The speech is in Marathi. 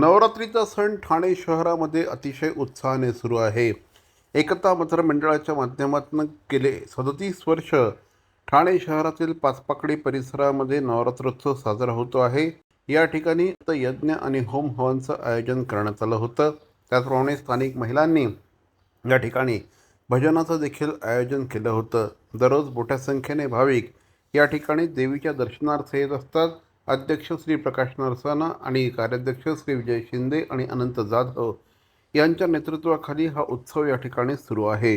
नवरात्रीचा सण ठाणे शहरामध्ये अतिशय उत्साहाने सुरू आहे. एकता मित्र मंडळाच्या माध्यमातून गेले सदतीस वर्ष ठाणे शहरातील पाचपाकडी परिसरामध्ये नवरात्रोत्सव साजरा होतो आहे. या ठिकाणी यज्ञ आणि होम हवनचं आयोजन करण्यात आलं होतं. त्याचप्रमाणे स्थानिक महिलांनी या ठिकाणी भजनाचं देखील आयोजन केलं होतं. दररोज मोठ्या संख्येने भाविक या ठिकाणी देवीच्या दर्शनार्थ येत असतात. अध्यक्ष श्री प्रकाश नरसाना आणि कार्याध्यक्ष श्री विजय शिंदे आणि अनंत जाधव यांच्या नेतृत्वाखाली हा उत्सव या ठिकाणी सुरू आहे.